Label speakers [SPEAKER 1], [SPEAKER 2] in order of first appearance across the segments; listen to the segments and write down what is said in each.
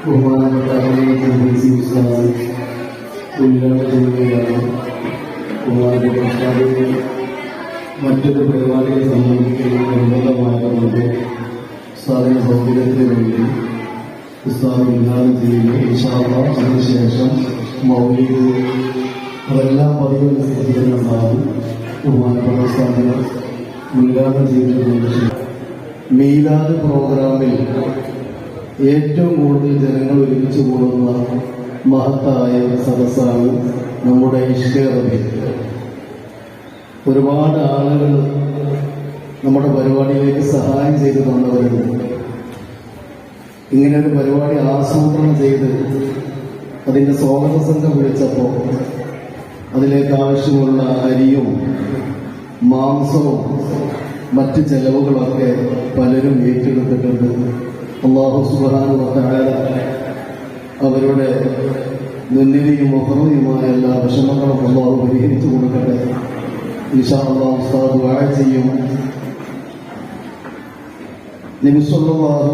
[SPEAKER 1] ബഹുമാനപ്പെട്ട അഭിനന്ദി ഉസ്താദ് ഉദ്ഘാടനം ചെയ്യുകയാണ് ബഹുമാനപ്പെട്ട ഉസ്താദിന് മറ്റൊരു പരിപാടിയെ സംബന്ധിക്കുന്ന നിർബന്ധമായതുകൊണ്ട് ഉസ്താദിന്റെ സൗകര്യത്തിന് വേണ്ടി ഉസ്താദ് ഉദ്ഘാടനം ചെയ്യുന്നു ഇൻഷാല്ല അതിനുശേഷം മൗലിക അതെല്ലാം പതിവനുസരിച്ചിട്ടുണ്ടാകും ബഹുമാനപ്പെട്ട ഉസ്താദിന് ഉദ്ഘാടനം ചെയ്തതിനു ശേഷം മീലാദ് പ്രോഗ്രാമിൽ ഏറ്റവും കൂടുതൽ ജനങ്ങൾ ഒരുമിച്ച് കൂടുന്ന മഹത്തായ സദസ്സാണ് നമ്മുടെ ഇഷ്കേറബി ഒരുപാട് ആളുകൾ നമ്മുടെ പരിപാടിയിലേക്ക് സഹായം ചെയ്തു തന്നവരുണ്ട് ഇങ്ങനെ ഒരു പരിപാടി ആസൂത്രണം ചെയ്ത് അതിന്റെ സ്വാഗത സംഘം വിളിച്ചപ്പോൾ അതിലേക്ക് ആവശ്യമുള്ള അരിയും മാംസവും മറ്റ് ചെലവുകളൊക്കെ പലരും ഏറ്റെടുത്തിട്ടുണ്ട്. അള്ളാഹു സുബാനുവത്തായ അവരുടെ നെല്ലിനെയും മുഹറയുമായ എല്ലാ വിഷമങ്ങളും അള്ളാഹു പരിഹരിച്ചു കൊടുക്കട്ടെ. ഈശാ അള്ളാഹു ഉസ്താദ് വാഴ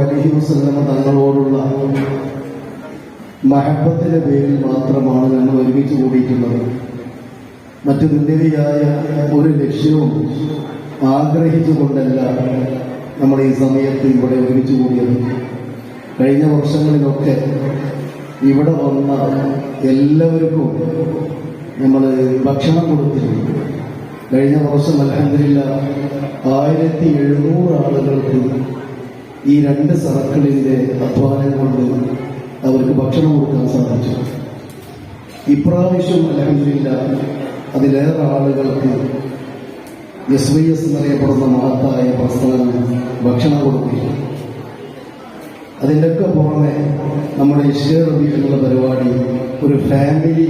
[SPEAKER 1] അലഹി വസ്ലമ തങ്ങളോടുള്ള മഹബത്തിന്റെ പേരിൽ മാത്രമാണ് ഞങ്ങൾ ഒരുമിച്ച് കൂടിയിട്ടുള്ളത്. മറ്റു ദുന്യവിയായ ഒരു ലക്ഷ്യവും ആഗ്രഹിച്ചുകൊണ്ടല്ല നമ്മൾ ഈ സമയത്ത് ഇവിടെ ഒരുമിച്ച് കൂടിയത്. കഴിഞ്ഞ വർഷങ്ങളിലൊക്കെ ഇവിടെ വന്ന എല്ലാവർക്കും നമ്മൾ ഭക്ഷണം കൊടുത്തിരുന്നു. കഴിഞ്ഞ വർഷം അലഹമില്ല ആയിരത്തി എഴുന്നൂറ് ആളുകൾക്ക് ഈ രണ്ട് സർക്കിളിന്റെ അധ്വാനം കൊണ്ട് അവർക്ക് ഭക്ഷണം കൊടുക്കാൻ സാധിച്ചു. ഇപ്രാവശ്യം അലഹമില്ല അതിലേറെ ആളുകൾക്ക് എസ് വൈ എസ് എന്നറിയപ്പെടുന്ന മഹത്തായ പ്രസ്ഥാനം ഭക്ഷണം കൊടുക്കുക അതിന്റെയൊക്കെ പുറമെ നമ്മുടെ ഇഷ്ട വീട്ടിലുള്ള പരിപാടി ഒരു ഫാമിലി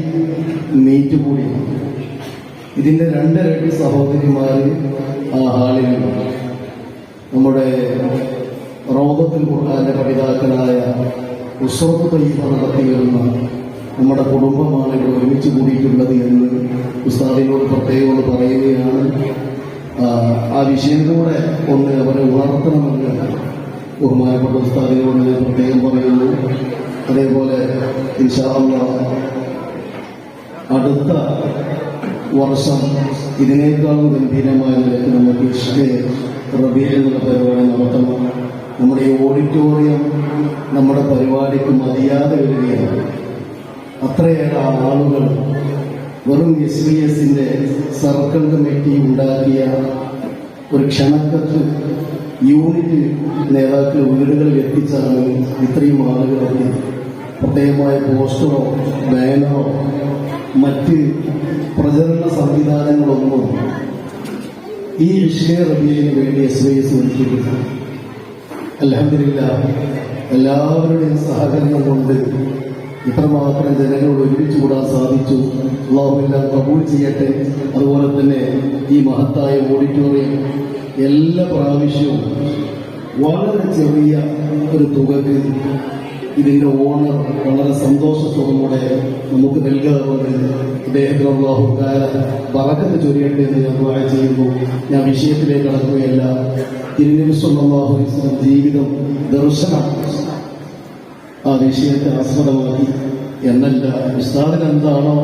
[SPEAKER 1] മീറ്റ് കൂടി ഇതിന്റെ രണ്ടരട്ടി സഹോദരിമാർ ആ ഹാളിലുണ്ട് നമ്മുടെ റോദത്തിൽ ഖുർആാന്റെ പഠിതാക്കളായ ഉസ്രത്ത് തയ്യബ നമ്മുടെ കുടുംബമാണ് ഇവിടെ ഒരുമിച്ച് കൂടിയിട്ടുള്ളത് എന്ന് ഉസ്താദിനോട് പ്രത്യേകം പറയുകയാണ്. ആ, വിഷയത്തിലൂടെ ഒന്ന് അവരെ ഉണർത്തണമെന്ന് ബഹുമാനപ്പെട്ട ഉസ്താദിനോട് ഞാൻ പ്രത്യേകം പറയുന്നു. അതേപോലെ ഇൻഷാ അല്ലാഹ് അടുത്ത വർഷം ഇതിനേക്കാളും ഗംഭീരമായ നിലയ്ക്ക് നമുക്ക് ഇഷ്ടേ റബീ എന്നുള്ള പരിപാടി നടത്തണം. നമ്മുടെ ഈ ഓഡിറ്റോറിയം നമ്മുടെ പരിപാടിക്ക് മതിയാതെ വരികയാണ്. അത്രയേറെ ആളുകൾ വെറും എസ് ബി എസിന്റെ സർക്കിൾ കമ്മിറ്റി ഉണ്ടാക്കിയ ഒരു ക്ഷണക്കത്ത് യൂണിറ്റ് നേതാക്കൾ വീടുകളിൽ എത്തിച്ചാണ് ഇത്രയും ആളുകളൊക്കെ പ്രത്യേകമായ പോസ്റ്ററോ ബാനറോ മറ്റ് പ്രചരണ സംവിധാനങ്ങളൊന്നും ഈ ഇഷ്കെ റബീലിന് വേണ്ടി എസ് വൈ എസ് ഒരുക്കിയിട്ടില്ല അലഹമില്ല എല്ലാവരുടെയും സഹകരണം കൊണ്ട് ഇത്രമാത്രം ജനങ്ങളോട് ഒരുമിച്ച് കൂടാൻ സാധിച്ചു അള്ളാഹുമെല്ലാം കബൂൾ ചെയ്യട്ടെ. അതുപോലെ തന്നെ ഈ മഹത്തായ ഓഡിറ്റോറിയം എല്ലാ പ്രാവശ്യവും വളരെ ചെറിയ ഒരു തുകക്ക് ഇതിന്റെ ഓണർ വളരെ സന്തോഷത്തോടുകൂടെ നമുക്ക് നൽകാറുണ്ട്. ഇദ്ദേഹത്തിന് അള്ളാഹു പറക്കത്ത് ചൊരിയട്ടെ എന്ന് ഞാൻ ദുആ ചെയ്യുന്നു. ഞാൻ വിഷയത്തിലേക്ക് കടക്കുകയല്ല. തിരുനിമിഷം ജീവിതം ദർശനം ആ വിഷയത്തെ ആസ്പദമാക്കി എന്നല്ല. ഉസ്താദിന് എന്താണോ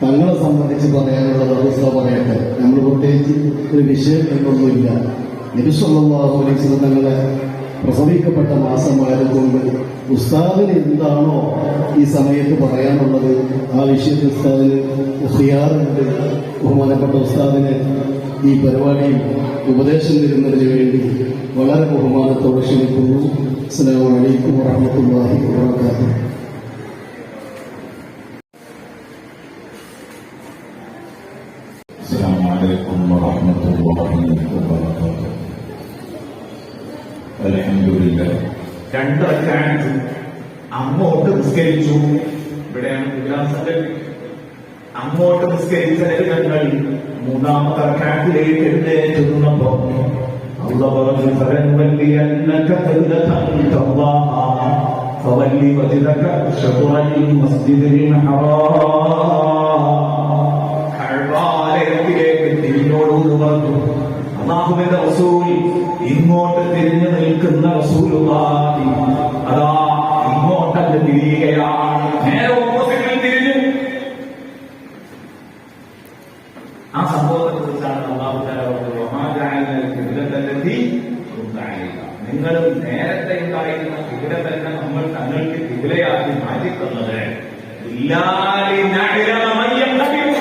[SPEAKER 1] തങ്ങളെ സംബന്ധിച്ച് പറയാനുള്ള അവസ്ഥ പറയട്ടെ. നമ്മൾ പ്രത്യേകിച്ച് ഒരു വിഷയം എന്നൊന്നുമില്ല. നിരുസ്വല്ലാഹു അലൈഹി തങ്ങളെ പ്രസവിക്കപ്പെട്ട മാസമായതുകൊണ്ട് ഉസ്താദിന് എന്താണോ ഈ സമയത്ത് പറയാനുള്ളത് ആ വിഷയത്തിൽ ഉസ്താദിന് ഹിയാറുണ്ട് ബഹുമാനപ്പെട്ട ഉസ്താദിന് ഈ പരിപാടിയിൽ ഉപദേശം തരുന്നതിന് വേണ്ടി വളരെ ബഹുമാനത്തോടെ ക്ഷണിക്കുന്നു. അസ്സലാമു അലൈക്കും വറഹ്മത്തുള്ളാഹി വബറകാതുഹു
[SPEAKER 2] السلام عليكم ورحمة الله وبركاته الحمد لله
[SPEAKER 3] രണ്ട് റക്കാത്ത് അങ്ങോട്ട് നിസ്കരിച്ചു ഇവിടെയാണ് ഗുജറാത്ത് സംഘടന അങ്ങോട്ട് നിസ്കരിച്ച ഞങ്ങൾ മൂന്നാമത്തെ റക്കാത്തിലേക്ക് എഴുന്നേറ്റുന്നപ്പോ اللهم فلن ولينك قبلة ترضاها فولي وجهك شطر المسجد الحرام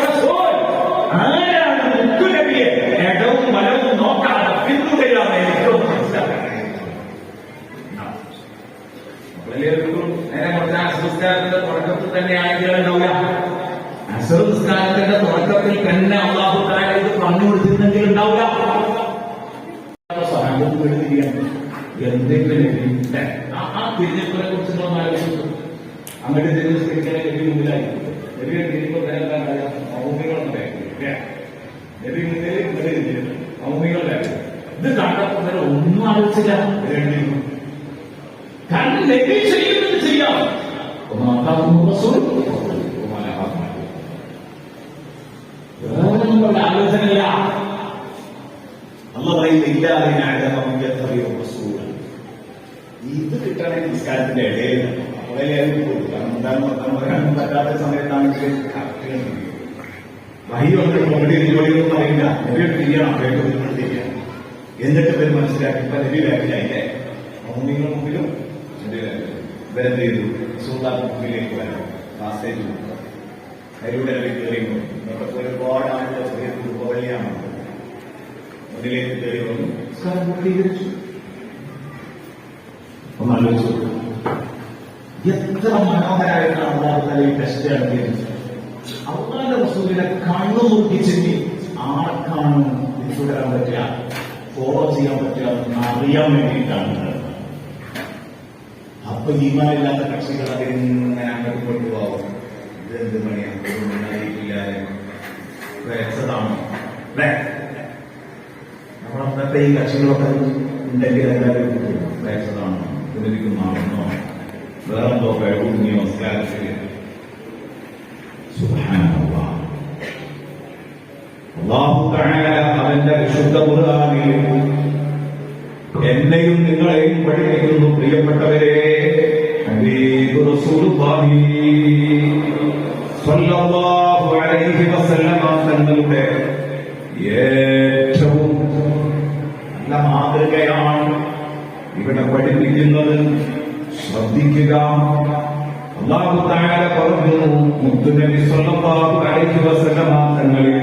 [SPEAKER 3] റസൂൽ. ആരാണ് മുത്തുനബിയെ? ഇടവും വലവും നോക്കാതെ പിന്തുടരാൻ ഏറ്റവും മക്കളെല്ലാവർക്കും നേരെ കുറച്ച് അസുസ്കാരത്തിന്റെ തുടക്കത്തിൽ തന്നെ ആയിട്ടുണ്ടാവില്ല അസുസ്കാരത്തിന്റെ തുടക്കത്തിൽ തന്നെ അള്ളാഹു താല ഇത് പറഞ്ഞു കൊടുത്തിരുന്നെങ്കിൽ ഉണ്ടാവില്ല എന്തെങ്കിലും? ആ ആ തിരിഞ്ഞെടുപ്പിനെ കുറിച്ച് നമ്മൾ ആലോചിച്ചു അങ്ങോട്ട് തിരിഞ്ഞ് സ്ത്രീകളെ ലഭ്യ മുന്നിലായി നബി തിരിയുമ്പോൾ വേറെ സാമൂഹികളുടെ ലഭ്യ മുന്നിൽ ഇങ്ങോട്ട് തിരിഞ്ഞു മൗമികളുടെ ഇത് കണ്ടപ്പോൾ ഇവരെ ഒന്നും ആലോചിച്ചില്ല. കാരണം ചെയ്യുന്നത് ചെയ്യാം. ഒന്നാം റസൂൽ. വേറെ നിങ്ങളുടെ ആലോചനയില്ല. അല്ല പറയുന്നില്ല ഇത് കിട്ടണ നിസ്കാരത്തിന്റെ ഇടയിൽ പറഞ്ഞാൽ പറയാൻ പറ്റാത്ത സമയത്താണെങ്കിൽ വന്നിട്ട് മറുപടി ജോലിയൊന്നും പറയില്ല നബി ചെയ്യണം അവരെ തിരിക്കുക എന്നിട്ട് ഇവർ മനസ്സിലാക്കി ഇപ്പൊ നബി ബാക്കിലായില്ലേ മൗമികളുടെ മുമ്പിലും. ഇവരെന്ത് ചെയ്തു സുൽത്താൻ മുമ്പിലേക്ക് വരാം മാസേജ് കൊടുക്കുക അതിലൂടെ നബി കയറി പോയി നമ്മുടെ ഒരുപാട് ആളുകൾ കുടുംബവള്ളിയാണ് മുന്നിലേക്ക് കയറി വന്നു സ്വീകരിച്ചു പൂർത്തീകരിച്ചു ഒന്ന് ആലോചിച്ചു എത്ര മനോഹരമായിട്ടാണ് അള്ളാഹു തല ഈ ടെസ്റ്റ് നടത്തിയത് അള്ളാന്റെ റസൂലിനെ കണ്ണു നോക്കിച്ചെങ്കിൽ ആർക്കാണ് പിന്തുടരാൻ പറ്റുക ഫോളോ ചെയ്യാൻ പറ്റുക അറിയാൻ വേണ്ടിയിട്ടാണ് അപ്പൊ ഈമാനില്ലാത്ത കക്ഷികൾ അതിങ്ങനെ അങ്ങോട്ട് കൊണ്ടുപോകും ഇതെന്ത് പണിയാണ് ഇതൊന്നും അറിയിക്കില്ലാതെ വെച്ചതാണോ അന്നത്തെ ഈ കക്ഷികളൊക്കെ ഉണ്ടെങ്കിൽ എല്ലാവരും വെച്ചതാണോ പുനരിക്കുന്നാണെന്നോ വേറെന്തോ കഴിവുണ്ണിയോ മനസ്സിലാക്കി الله അല്ലാഹു തആല അവന്റെ വിശുദ്ധ ഖുർആനിൽ എന്നെയും നിങ്ങളെയും പഠിപ്പിക്കുന്നു പ്രിയപ്പെട്ടവരെ. ഹബീബ് റസൂലുള്ളാഹി സ്വല്ലല്ലാഹു അലൈഹി വസല്ലമ തങ്ങളുടെ ഏറ്റവും നല്ല മാതൃകയാണ് ഇവിടെ പഠിപ്പിക്കുന്നത്. ശ്രദ്ധിക്കുക. അള്ളാഹു താഴെ പറഞ്ഞു മുത്തുനബി സ്വല്ലല്ലാഹു അലൈഹി വസല്ലമ തങ്ങളിൽ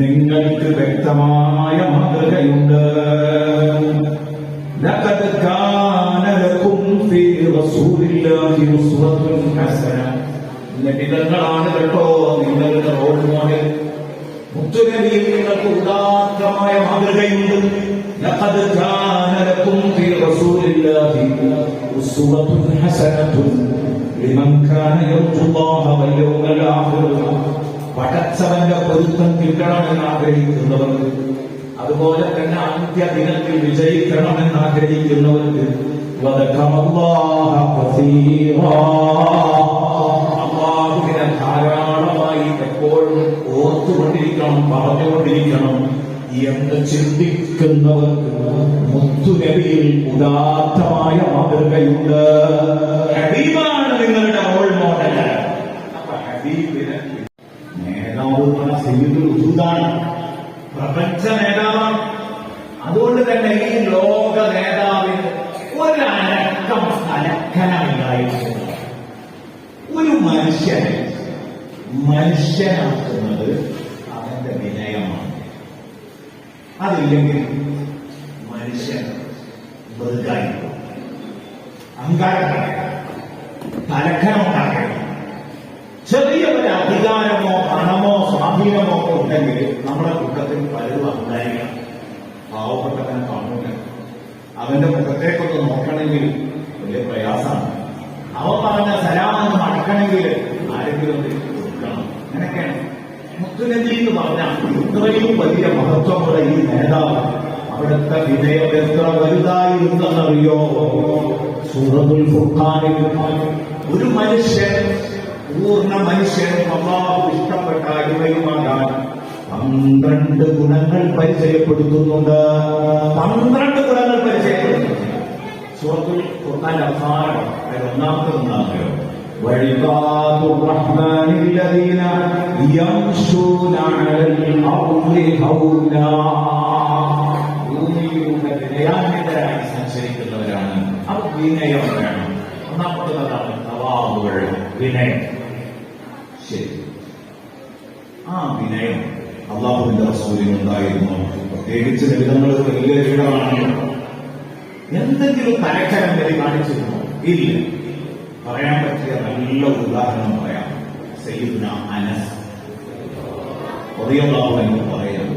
[SPEAKER 3] നിങ്ങൾക്ക് വ്യക്തമായ മാതൃകയുണ്ട്. ലഖദ് കാന ലക്കും ഫീ റസൂലില്ലാഹി ഉസ്വത്തുൻ ഹസന. നബിതങ്ങളാണ് കേട്ടോ നിങ്ങളുടെ റോൾ മോഡൽ മുത്തുനബിയിൽ നിങ്ങൾക്ക് ഉദാത്തമായ മാതൃകയുണ്ട്. ലഖദ് കാന ലക്കും ഫീ റസൂലില്ലാഹി أسوة حسنة لمن كان يرجو الله واليوم الآخر പടച്ചവന്റെ പൊരുത്തം കിട്ടണമെന്ന് ആഗ്രഹിക്കുന്നവർക്ക് അതുപോലെ തന്നെ അന്ത്യദിനത്തിൽ വിജയിക്കണമെന്ന് ആഗ്രഹിക്കുന്നവർക്ക് وذكر الله كثيرا അള്ളാഹുവിനെ ധാരാളമായി എപ്പോഴും ഓർത്തുകൊണ്ടിരിക്കണം പറഞ്ഞുകൊണ്ടിരിക്കണം എന്ന് ചിന്തിക്കുന്നവർക്ക് മുത്തുനബിയിൽ ഉദാത്തമായ മാതൃകയുണ്ട്. ഹബീബാണ് നിങ്ങളുടെ റോൾ മോഡൽ അപ്പൊ ഹബീബിന് നേതാവ് സയ്യിദുൽ ഉസൂദാണ് പ്രപഞ്ച നേതാവാണ്. അതുകൊണ്ട് തന്നെ ഈ ലോക നേതാവിന് ഒരനക്കം അലക്കനമില്ലായിരുന്നു ഒരു മനുഷ്യനെ മനുഷ്യനാക്കുന്നത് അവന്റെ വിനയമാണ്. അതില്ലെങ്കിൽ ഉണ്ടെങ്കിൽ നമ്മുടെ കൂട്ടത്തിൽ പലരും അഹങ്കാരിക്കണം പാവപ്പെട്ടവനെ കാണൂല അവന്റെ മുഖത്തേക്കൊന്ന് നോക്കണമെങ്കിൽ വലിയ പ്രയാസമാണ്. അവൻ പറഞ്ഞ സലാമെന്ന് മടക്കണമെങ്കിൽ ആരെങ്കിലും കൊടുക്കണം. അങ്ങനെയൊക്കെയാണ്. മുത്തുനബി എന്ന് പറഞ്ഞാൽ ഇത്രയും വലിയ മഹത്വമുള്ള ഈ നേതാവ് അവിടുത്തെ വിനയം എത്ര വലുതായിരുന്നറിയോ സൂറത്തുൽ ഫുർഖാനിൽ ഒരു മനുഷ്യൻ പൂർണ മനുഷ്യൻ അള്ളാഹു ഇഷ്ടപ്പെട്ട അടിമയുമാകാൻ പന്ത്രണ്ട് ഗുണങ്ങൾ പരിചയപ്പെടുത്തുന്നുണ്ട് പന്ത്രണ്ട് ഗുണങ്ങൾ പരിചയപ്പെടുത്തുന്നുണ്ട് സൂറത്തുൽ ഖുർആന്റെ അവസാനം അതിൽ ഒന്നാമത്തെ ഒന്നാമയോ وعباد الرحمن الذين يمشون على الأرض هونا ഭൂമിയിലൂടെ വിനയാന്വിതരായി സഞ്ചരിക്കുന്നവരാണ് അവർ വിനയം വേണം ഒന്നാമത്തതാണ് തവാവുകൾ വിനയം ശരി ആ വിനയം അള്ളാഹുവിന്റെ റസൂലിനുണ്ടായിരുന്നു. പ്രത്യേകിച്ച് വിധങ്ങൾ വലിയ വീടമാണ് എന്തെങ്കിലും തലക്കരം വരി കാണിച്ചിരുന്നോ? ഇല്ല. പറയാൻ പറ്റിയ നല്ല ഉദാഹരണം പറയാം. സയ്യിദ്ന അനസ് റളിയല്ലാഹു അൻഹു പറയാം.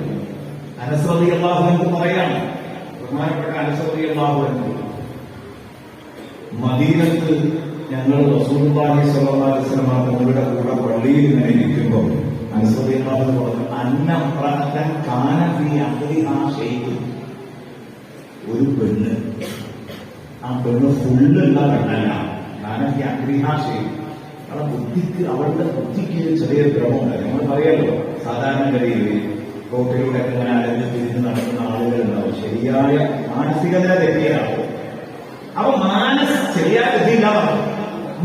[SPEAKER 3] അനസ് റളിയല്ലാഹു അൻഹു പറയാണ് ബഹുമാനപ്പെട്ട അനസ് റളിയല്ലാഹു അൻഹു മദീനത്ത് ഞങ്ങൾ റസൂലുള്ളാഹി സ്വല്ലല്ലാഹു അലൈഹി വസല്ലം തങ്ങളുടെ കൂടെ പള്ളിയിൽ ഇങ്ങനെ പറഞ്ഞു അന്നം പ്രഹത്തൻ കാന ഫീ അഖ്ലിഹാ ഒരു പെണ്ണ്. ആ പെണ്ണ് ഫുള്ളുള്ള പെണ്ണല്ല. ഈ അഗ്രിഹാശയും അവളെ ബുദ്ധിക്ക് അവളുടെ ബുദ്ധിക്ക് ചെറിയ ഭ്രമമുണ്ട് നമ്മൾ പറയാലോ സാധാരണഗതിയിൽ റോട്ടിലൂടെ ഇങ്ങനെ അലഞ്ഞ് തിരിഞ്ഞ് നടക്കുന്ന ആളുകളുണ്ടാവും. ശരിയായ മാനസികത തെറ്റിയാണ് അപ്പൊ മാനസ് ശരിയായ ഗതിയില്ല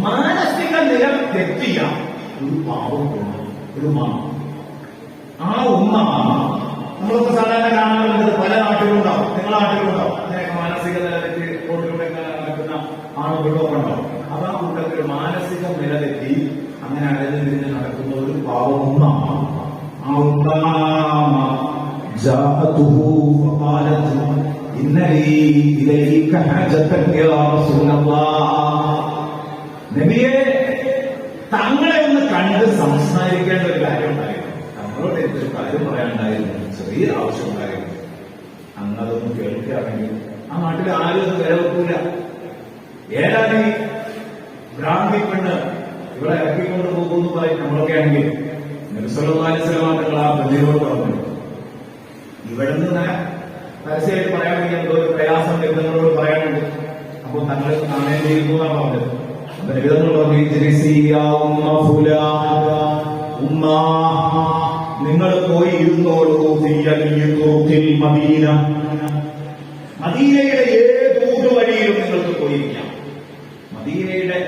[SPEAKER 3] മാനസിക നില തെറ്റിയ ഒരു പാവം ഒരു മാമ ആ ഒന്ന മാമ നമ്മളൊക്കെ സാധാരണ കാണാറുണ്ട് പല നാട്ടിലുണ്ടാവും. നിങ്ങളെ നാട്ടിലുണ്ടാവും. അങ്ങനെയൊക്കെ മാനസിക നിലനിൽക്ക് റോഡിലൂടെ നടക്കുന്ന ആളുകളൊക്കെ ഉണ്ടാവും അപ്പൊ ആ കൂട്ടത്തിൽ മാനസിക നിലനിൽക്കി അങ്ങനെ അടഞ്ഞു തിരിഞ്ഞ് നടക്കുന്ന ഒരു പാവമൊന്ന ഉമ്മ. തങ്ങളെ കണ്ട് സംസാരിക്കേണ്ട ഒരു കാര്യം ഉണ്ടായിരുന്നു നമ്മളോട് എന്തൊരു കാര്യം പറയാനുണ്ടായിരുന്നു? ചെറിയ ആവശ്യം ഉണ്ടായിരുന്നു. അങ്ങതൊന്നും കേൾക്കുകയാണെങ്കിൽ ആ നാട്ടിൽ ആരും വിലവെക്കൂല ഏതാണ് ഈ ഭ്രാന്തി പെണ്ണ്? ഇവിടെ ഇറക്കിക്കൊണ്ട് പോകുമെന്ന് പറയും നമ്മളൊക്കെ ആണെങ്കിൽ. തങ്ങൾ ആ പെണ്ണിനോട് പറഞ്ഞു. ഇവിടെ നിന്ന് പരസ്യമായിട്ട് പറയാൻ വേണ്ടി എന്തോ ഒരു പ്രയാസം ബന്ധങ്ങളോട് പറയാനുണ്ട്. അപ്പോൾ തങ്ങൾ കാണേണ്ടിയിരുന്നു എന്നാണ് പറഞ്ഞത്. ഉമ്മ ഫുലാൻ." ഉമ്മ നിങ്ങൾ പോയി ഇരുന്നോളൂ മദീന മദീനയുടെ ഏത് ഊടുവഴിയിലും നിങ്ങൾക്ക് പോയിരിക്കാം മദീനയുടെ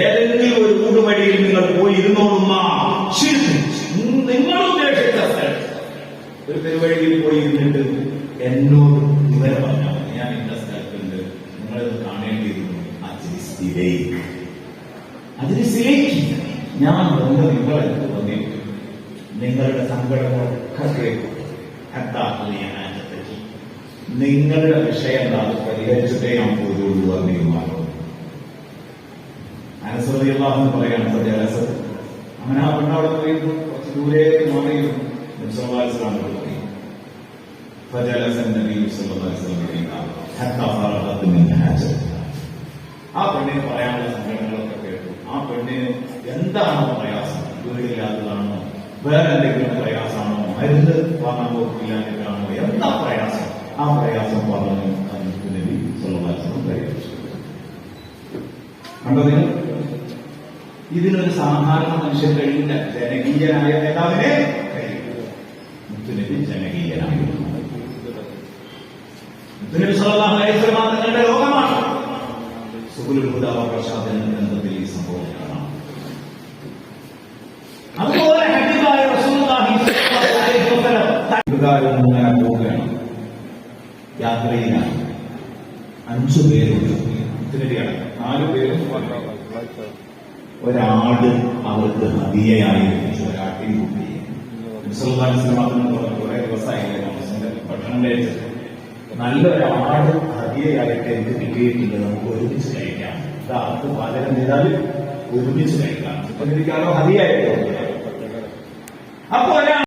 [SPEAKER 3] ഏതെങ്കിലും ഒരു ഊടുവഴിയിൽ നിങ്ങൾ പോയി ഇരുന്നോളുമ്മ ശരി നിങ്ങൾ ഉദ്ദേശിച്ച സ്ഥലത്ത് ഒരു പെരുവഴിയിൽ പോയി ഇരുന്നിട്ട് എന്നോട് വിവരം പറഞ്ഞാൽ മതി. ഞാൻ ഇന്ന സ്ഥലത്തുണ്ട് നിങ്ങളിത് കാണേണ്ടിയിരുന്നു അജിരിസിലേക്ക് അജിരിസിലേക്ക് ഞാൻ വന്ന് നിങ്ങളെ വന്നിട്ട് നിങ്ങളുടെ സങ്കടങ്ങളൊക്കെ കേൾക്കും ഹത്താ അലിയനാറ്റത്തേക്ക് നിങ്ങളുടെ വിഷയം എന്താ അത് പരിഹരിച്ചിട്ടേ ഞാൻ പോരുള്ളൂ എന്ന് തീരുമാനം റതിയല്ലാഹു എന്ന് പറയാണ് സത്യാലസത്തിൽ അങ്ങനെ ആ പെണ്ണവിടെ പറയുന്നു കുറച്ച് ദൂരേക്ക് മാറിയിരുന്നു ആ പെണ്ണിന് പറയാനുള്ള സംഘടനകളൊക്കെ കേട്ടു. ആ പെണ്ണിന് എന്താണോ പ്രയാസം? ദൂരയില്ലാത്തതാണോ? വേറെ എന്തെങ്കിലും പ്രയാസമാണോ? മരുന്ന് വാങ്ങാൻ പോകില്ല എന്താ പ്രയാസം? ആ പ്രയാസം പറഞ്ഞു അതിന് നബി സല്ലാസ്ലം പരിഹരിച്ചു കണ്ടതിന് ഇതിനൊരു സാധാരണ മനുഷ്യൻ കഴിയില്ല ജനകീയനായ നേതാവിനെ കഴിയില്ല മുത്തുനബി അലൈഹി ലോകമാണ്. സംഭവം അതുപോലെ റസൂലുള്ളാഹി യാത്രയിലാണ് അഞ്ചു പേരുണ്ട്. നാല് പേരും ഒരാട് അവർക്ക് ഹതിയായി ലഭിച്ചു ഒരാട്ടിൻ കുട്ടി. കുറെ ദിവസമായില്ലേ ഭക്ഷണം നല്ലൊരാട് ഹതിയായിട്ട് എനിക്ക് കിട്ടിയിട്ടുണ്ട് നമുക്ക് ഒരുമിച്ച് കഴിക്കാം. ഇത് ആർക്ക് പാചകം ചെയ്താൽ ഒരുമിച്ച് കഴിക്കാം. ഇപ്പൊ എനിക്കാണോ അപ്പൊ ഒരാൾ